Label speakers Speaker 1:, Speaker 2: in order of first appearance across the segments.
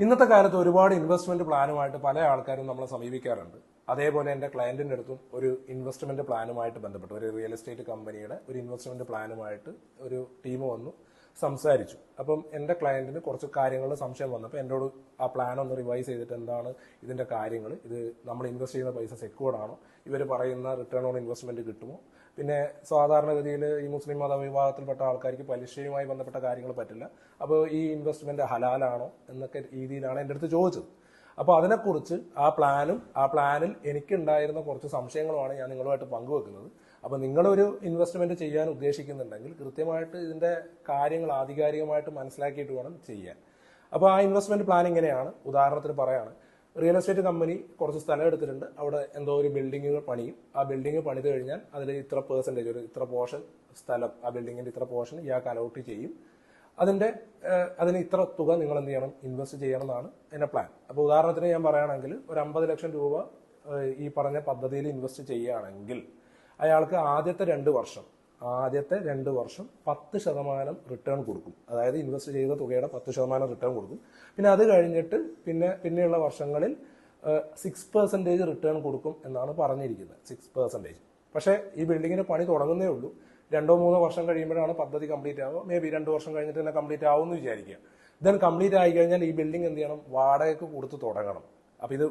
Speaker 1: ഇന്നത്തെ കാലത്ത് ഒരുപാട് ഇൻവെസ്റ്റ്മെന്റ് പ്ലാനുമായിട്ട് പല ആൾക്കാരും നമ്മളെ സമീപിക്കാറുണ്ട്. അതേപോലെ എന്റെ ക്ലയന്റിന്റെ അടുത്തും ഒരു ഇൻവെസ്റ്റ്മെന്റ് പ്ലാനുമായിട്ട് ബന്ധപ്പെട്ട്. ഒരു റിയൽ എസ്റ്റേറ്റ് കമ്പനിയുടെ ഒരു ഇൻവെസ്റ്റ്മെന്റ് പ്ലാനുമായിട്ട് ഒരു ടീം വന്നു. സംസാരിച്ചു. അപ്പം എന്റെ ക്ലയന്റിന് കുറച്ച് കാര്യങ്ങളിൽ സംശയം വന്നപ്പോൾ എന്നോട് ആ പ്ലാൻ ഒന്ന് റിവൈസ് ചെയ്തിട്ട് എന്താണ് ഇതിന്റെ കാര്യങ്ങൾ ഇത് നമ്മൾ ഇൻവെസ്റ്റ് ചെയ്യുന്ന പൈസ സെക്യൂർഡ് ആണോ? ഇവർ പറയുന്ന റിട്ടേൺ ഓൺ ഇൻവെസ്റ്റ്മെന്റ് കിട്ടുമോ? പിന്നെ സാധാരണഗതിയിൽ ഈ മുസ്ലിം മത വിഭാഗത്തിൽപ്പെട്ട ആൾക്കാർക്ക് പലിശയുമായി ബന്ധപ്പെട്ട കാര്യങ്ങൾ പറ്റില്ല. അപ്പോൾ ഈ ഇൻവെസ്റ്റ്മെന്റ് ഹലാലാണോ എന്നൊക്കെ രീതിയിലാണ് എന്റെ അടുത്ത് ചോദിച്ചത്. അപ്പോൾ അതിനെക്കുറിച്ച് ആ പ്ലാനും ആ പ്ലാനിൽ എനിക്കുണ്ടായിരുന്ന കുറച്ച് സംശയങ്ങളുമാണ് ഞാൻ നിങ്ങളുമായിട്ട് പങ്കുവെക്കുന്നത്. അപ്പോൾ നിങ്ങളൊരു ഇൻവെസ്റ്റ്മെന്റ് ചെയ്യാൻ ഉദ്ദേശിക്കുന്നുണ്ടെങ്കിൽ കൃത്യമായിട്ട് ഇതിന്റെ കാര്യങ്ങൾ ആധികാരികമായിട്ട് മനസ്സിലാക്കിയിട്ട് വേണം ചെയ്യാൻ. അപ്പോൾ ആ ഇൻവെസ്റ്റ്മെന്റ് പ്ലാൻ ഇങ്ങനെയാണ് ഉദാഹരണത്തിന് പറയാണ്. റിയൽ എസ്റ്റേറ്റ് കമ്പനി കുറച്ച് സ്ഥലം എടുത്തിട്ടുണ്ട്. അവിടെ എന്തോ ഒരു ബിൽഡിങ്ങുകൾ പണിയും. ആ ബിൽഡിംഗ് പണിത് കഴിഞ്ഞാൽ അതിൽ ഇത്ര പേഴ്സന്റേജ് ഒരു ഇത്ര പോർഷൻ സ്ഥലം ആ ബിൽഡിങ്ങിന്റെ ഇത്ര പോർഷൻ ഇയാൾക്ക് അലോട്ട് ചെയ്യും. അതിന്റെ അതിന് ഇത്ര തുക നിങ്ങൾ എന്ത് ചെയ്യണം? ഇൻവെസ്റ്റ് ചെയ്യണം എന്നാണ് എന്റെ പ്ലാൻ അപ്പോൾ ഉദാഹരണത്തിന് ഞാൻ പറയുകയാണെങ്കിൽ ഒരു അമ്പത് ലക്ഷം രൂപ ഈ പറഞ്ഞ പദ്ധതിയിൽ ഇൻവെസ്റ്റ് ചെയ്യുകയാണെങ്കിൽ അയാൾക്ക് ആദ്യത്തെ രണ്ട് വർഷം ആദ്യത്തെ രണ്ട് വർഷം പത്ത് ശതമാനം റിട്ടേൺ കൊടുക്കും. അതായത് ഇൻവെസ്റ്റ് ചെയ്ത തുകയുടെ പത്ത് ശതമാനം റിട്ടേൺ കൊടുക്കും. പിന്നെ അത് കഴിഞ്ഞിട്ട് പിന്നെ പിന്നെയുള്ള വർഷങ്ങളിൽ സിക്സ് പെർസെന്റേജ് റിട്ടേൺ കൊടുക്കും എന്നാണ് പറഞ്ഞിരിക്കുന്നത്. സിക്സ് പെർസെന്റേജ് പക്ഷേ ഈ ബിൽഡിങ്ങിന് പണി തുടങ്ങുന്നേ ഉള്ളൂ. രണ്ടോ മൂന്നോ വർഷം കഴിയുമ്പോഴാണ് പദ്ധതി കംപ്ലീറ്റ് ആവുക. മേ ബി രണ്ട് വർഷം കഴിഞ്ഞിട്ട് തന്നെ കംപ്ലീറ്റ് ആവും എന്ന് വിചാരിക്കുക. ദെൻ കംപ്ലീറ്റ് ആയി കഴിഞ്ഞാൽ ഈ ബിൽഡിംഗ് എന്ത് ചെയ്യണം? വാടകയ്ക്ക് കൊടുത്ത് തുടങ്ങണം. അപ്പൊ ഇത്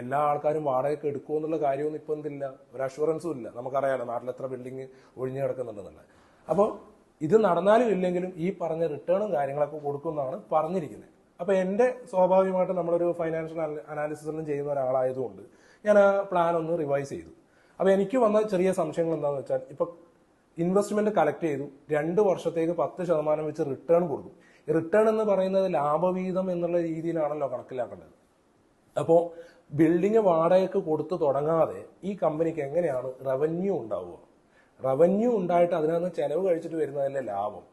Speaker 1: എല്ലാ ആൾക്കാരും വാടകയ്ക്ക് എടുക്കുമോ എന്നുള്ള കാര്യമൊന്നും ഇപ്പൊ എന്തില്ല? ഒരു അഷുറൻസും ഇല്ല. നമുക്കറിയാലോ നാട്ടിൽ എത്ര ബിൽഡിംഗ് ഒഴിഞ്ഞു കിടക്കുന്നുണ്ടെന്നുള്ളത്. അപ്പോൾ ഇത് നടന്നാലും ഇല്ലെങ്കിലും ഈ പറഞ്ഞ റിട്ടേണും കാര്യങ്ങളൊക്കെ കൊടുക്കുന്നതാണ് പറഞ്ഞിരിക്കുന്നത്. അപ്പൊ എന്റെ സ്വാഭാവികമായിട്ട് നമ്മളൊരു ഫൈനാൻഷ്യൽ അനാലിസിസിലും ചെയ്യുന്ന ഒരാളായതുകൊണ്ട് ഞാൻ ആ പ്ലാൻ ഒന്ന് റിവൈസ് ചെയ്തു. അപ്പൊ എനിക്ക് വന്ന ചെറിയ സംശയങ്ങൾ എന്താണെന്ന് വെച്ചാൽ ഇപ്പൊ ഇൻവെസ്റ്റ്മെന്റ് കളക്ട് ചെയ്തു. രണ്ട് വർഷത്തേക്ക് പത്ത് ശതമാനം വെച്ച് റിട്ടേൺ കൊടുക്കും റിട്ടേൺ എന്ന് പറയുന്നത് ലാഭവീതം എന്നുള്ള രീതിയിലാണല്ലോ കണക്കിലാക്കേണ്ടത്. അപ്പോൾ ബിൽഡിംഗ് വാടകയ്ക്ക് കൊടുത്തു തുടങ്ങാതെ ഈ കമ്പനിക്ക് എങ്ങനെയാണ് റവന്യൂ ഉണ്ടാവുക? റവന്യൂ ഉണ്ടായിട്ട് അതിനകത്ത് ചെലവ് കഴിച്ചിട്ട് വരുന്നതല്ലേ ലാഭം.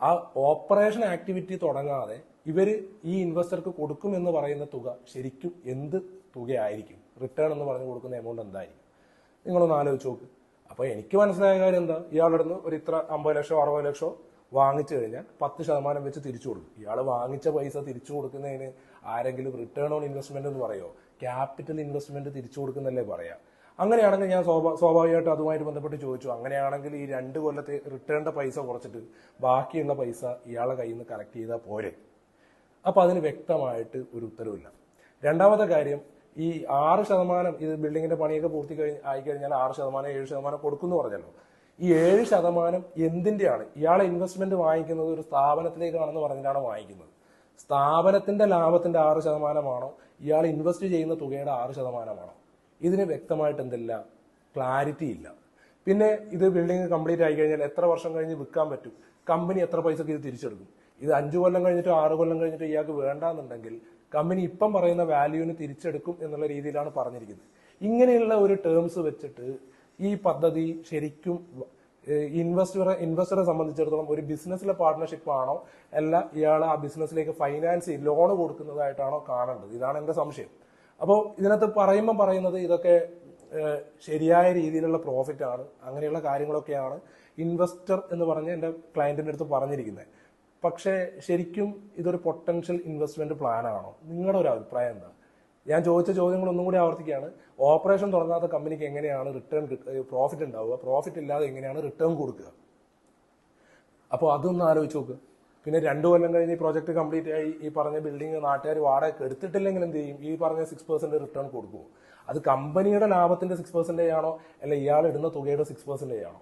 Speaker 1: ആ ഓപ്പറേഷൻ ആക്ടിവിറ്റി തുടങ്ങാതെ ഇവർ ഈ ഇൻവെസ്റ്റർക്ക് കൊടുക്കും എന്ന് പറയുന്ന തുക ശരിക്കും എന്ത് തുകയായിരിക്കും? റിട്ടേൺ എന്ന് പറഞ്ഞ് കൊടുക്കുന്ന എമൗണ്ട് എന്തായിരിക്കും? നിങ്ങളൊന്ന് ആലോചിച്ച് നോക്ക്. അപ്പോൾ എനിക്ക് മനസ്സിലായ കാര്യം എന്താ? ഇയാളുടെ നിന്ന് ഒരു ഇത്ര അമ്പത് ലക്ഷമോ അറുപത് ലക്ഷമോ വാങ്ങിച്ചു കഴിഞ്ഞാൽ പത്ത് ശതമാനം വെച്ച് തിരിച്ചു കൊടുക്കും. ഇയാൾ വാങ്ങിച്ച പൈസ തിരിച്ചു കൊടുക്കുന്നതിന് ആരെങ്കിലും റിട്ടേൺ ഓൺ ഇൻവെസ്റ്റ്മെന്റ് എന്ന് പറയോ? ക്യാപിറ്റൽ ഇൻവെസ്റ്റ്മെന്റ് തിരിച്ചു കൊടുക്കുന്നല്ലേ പറയാം. അങ്ങനെയാണെങ്കിൽ ഞാൻ സ്വാഭാ- സ്വാഭാവികമായിട്ട് അതുമായിട്ട് ബന്ധപ്പെട്ട് ചോദിച്ചു. അങ്ങനെയാണെങ്കിൽ ഈ രണ്ട് കൊല്ലത്തെ റിട്ടേണിന്റെ പൈസ കുറച്ചിട്ട് ബാക്കിയുള്ള പൈസ ഇയാളെ കയ്യിൽ നിന്ന് കളക്ട് ചെയ്താൽ പോരെ? അപ്പൊ അതിന് വ്യക്തമായിട്ട് ഒരു ഉത്തരവില്ല. രണ്ടാമത്തെ കാര്യം ഈ ആറ് ശതമാനം ഇത് ബിൽഡിങ്ങിന്റെ പണിയൊക്കെ പൂർത്തി കഴിഞ്ഞ് ആയിക്കഴിഞ്ഞാൽ ആറ് ശതമാനം ഏഴ് ശതമാനം കൊടുക്കുന്നു പറഞ്ഞല്ലോ. ഈ ഏഴ് ശതമാനം എന്തിന്റെയാണ്? ഇയാളെ ഇൻവെസ്റ്റ്മെന്റ് വാങ്ങിക്കുന്നത് ഒരു സ്ഥാപനത്തിലേക്കാണെന്ന് പറഞ്ഞിട്ടാണ് വാങ്ങിക്കുന്നത്. സ്ഥാപനത്തിന്റെ ലാഭത്തിന്റെ ആറ് ശതമാനമാണോ? ഇയാൾ ഇൻവെസ്റ്റ് ചെയ്യുന്ന തുകയുടെ ആറ് ശതമാനമാണോ? ഇതിന് വ്യക്തമായിട്ട് എന്തില്ല? ക്ലാരിറ്റി ഇല്ല. പിന്നെ ഇത് ബിൽഡിംഗ് കംപ്ലീറ്റ് ആയി കഴിഞ്ഞാൽ എത്ര വർഷം കഴിഞ്ഞ് വിൽക്കാൻ പറ്റും? കമ്പനി എത്ര പൈസക്ക് ഇത് തിരിച്ചെടുക്കും? ഇത് അഞ്ചു കൊല്ലം കഴിഞ്ഞിട്ടോ ആറ് കൊല്ലം കഴിഞ്ഞിട്ടോ ഇയാൾക്ക് വേണ്ടാന്നുണ്ടെങ്കിൽ കമ്പനി ഇപ്പം പറയുന്ന വാല്യൂവിന് തിരിച്ചെടുക്കും എന്നുള്ള രീതിയിലാണ് പറഞ്ഞിരിക്കുന്നത്. ഇങ്ങനെയുള്ള ഒരു ടേംസ് വെച്ചിട്ട് ഈ പദ്ധതി ശരിക്കും ഇൻവെസ്റ്ററെ ഇൻവെസ്റ്ററെ സംബന്ധിച്ചിടത്തോളം ഒരു ബിസിനസ്സിലെ പാർട്ട്ണർഷിപ്പ് ആണോ? അല്ല ഇയാൾ ആ ബിസിനസ്സിലേക്ക് ഫൈനാൻസ് ലോൺ കൊടുക്കുന്നതായിട്ടാണോ കാണേണ്ടത്? ഇതാണ് എന്റെ സംശയം. അപ്പോൾ ഇതിനകത്ത് പറയുമ്പോൾ പറയുന്നത് ഇതൊക്കെ ശരിയായ രീതിയിലുള്ള പ്രോഫിറ്റ് ആണ്. അങ്ങനെയുള്ള കാര്യങ്ങളൊക്കെയാണ് ഇൻവെസ്റ്റർ എന്ന് പറഞ്ഞ് എന്റെ ക്ലയന്റിന്റെ അടുത്ത് പറഞ്ഞിരിക്കുന്നത്. പക്ഷേ ശരിക്കും ഇതൊരു പൊട്ടൻഷ്യൽ ഇൻവെസ്റ്റ്മെന്റ് പ്ലാൻ ആണോ? നിങ്ങളുടെ ഒരു അഭിപ്രായം എന്താ? ഞാൻ ചോദിച്ച ചോദ്യങ്ങൾ ഒന്നും കൂടി ആവർത്തിക്കുകയാണ്. ഓപ്പറേഷൻ തുടങ്ങാത്ത കമ്പനിക്ക് എങ്ങനെയാണ് റിട്ടേൺ പ്രോഫിറ്റ് ഉണ്ടാവുക? പ്രോഫിറ്റ് ഇല്ലാതെ എങ്ങനെയാണ് റിട്ടേൺ കൊടുക്കുക? അപ്പോൾ അതൊന്ന് ആലോചിച്ച് നോക്കുക പിന്നെ രണ്ടു കൊല്ലം കഴിഞ്ഞ് ഈ പ്രോജക്റ്റ് കംപ്ലീറ്റ് ആയി ഈ പറഞ്ഞ ബിൽഡിംഗ് നാട്ടുകാർ വാടക എടുത്തിട്ടില്ലെങ്കിൽ എന്ത് ചെയ്യും? ഈ പറഞ്ഞ സിക്സ് പെർസെന്റ് റിട്ടേൺ കൊടുക്കുമോ അത് കമ്പനിയുടെ ലാഭത്തിന്റെ സിക്സ് പെർസെന്റേജ് ആണോ? അല്ല ഇയാൾ ഇടുന്ന തുകയുടെ സിക്സ് പെർസെന്റേജ് ആണോ?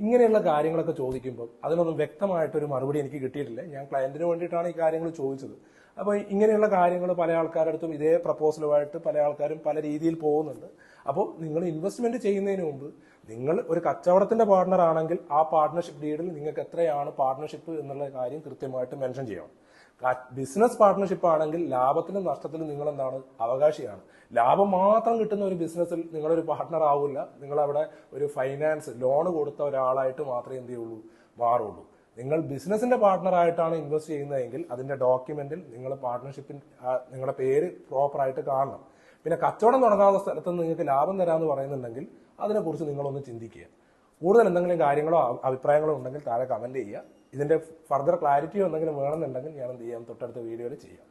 Speaker 1: ഇങ്ങനെയുള്ള കാര്യങ്ങളൊക്കെ ചോദിക്കുമ്പോൾ അതിനൊന്നും വ്യക്തമായിട്ടൊരു മറുപടി എനിക്ക് കിട്ടിയിട്ടില്ല. ഞാൻ ക്ലയന്റിന് വേണ്ടിയിട്ടാണ് ഈ കാര്യങ്ങൾ ചോദിച്ചത്. അപ്പോൾ ഇങ്ങനെയുള്ള കാര്യങ്ങൾ പല ആൾക്കാരുടെ അടുത്തും ഇതേ പ്രപ്പോസലുമായിട്ട് പല ആൾക്കാരും പല രീതിയിൽ പോകുന്നുണ്ട്. അപ്പോൾ നിങ്ങൾ ഇൻവെസ്റ്റ്മെന്റ് ചെയ്യുന്നതിന് മുമ്പ് നിങ്ങൾ ഒരു കച്ചവടത്തിന്റെ പാർട്ണർ ആണെങ്കിൽ ആ പാർട്ണർഷിപ്പ് ഡീഡിൽ നിങ്ങൾക്ക് എത്രയാണ് പാർട്ണർഷിപ്പ് എന്നുള്ള കാര്യം കൃത്യമായിട്ട് മെൻഷൻ ചെയ്യണം. ബിസിനസ് പാർട്ട്ണർഷിപ്പ് ആണെങ്കിൽ ലാഭത്തിലും നഷ്ടത്തിലും നിങ്ങൾ എന്താണ് അവകാശിയാണ്. ലാഭം മാത്രം കിട്ടുന്ന ഒരു ബിസിനസ്സിൽ നിങ്ങളൊരു പാർട്ട്ണർ ആവില്ല. നിങ്ങൾ അവിടെ ഒരു ഫൈനാൻസ് ലോൺ കൊടുത്ത ഒരാളായിട്ട് മാത്രമേ എന്ത് ചെയ്യുള്ളൂ? മാറുള്ളൂ. നിങ്ങൾ ബിസിനസിന്റെ പാർട്ണർ ആയിട്ടാണ് ഇൻവെസ്റ്റ് ചെയ്യുന്നതെങ്കിൽ അതിന്റെ ഡോക്യുമെന്റിൽ നിങ്ങൾ പാർട്ട്ണർഷിപ്പിൽ നിങ്ങളുടെ പേര് പ്രോപ്പർ ആയിട്ട് കാണണം. പിന്നെ കച്ചവടം തുടങ്ങാത്ത സ്ഥലത്ത് നിങ്ങൾക്ക് ലാഭം തരാമെന്ന് പറയുന്നുണ്ടെങ്കിൽ അതിനെക്കുറിച്ച് നിങ്ങളൊന്ന് ചിന്തിക്കുക. കൂടുതൽ എന്തെങ്കിലും കാര്യങ്ങളോ അഭിപ്രായങ്ങളോ ഉണ്ടെങ്കിൽ താഴെ കമന്റ് ചെയ്യുക. ഇതിന്റെ ഫർദർ ക്ലാരിറ്റിയോ എന്തെങ്കിലും വേണമെന്നുണ്ടെങ്കിൽ ഞാൻ എന്ത് ചെയ്യാം? തൊട്ടടുത്ത വീഡിയോയിൽ ചെയ്യാം.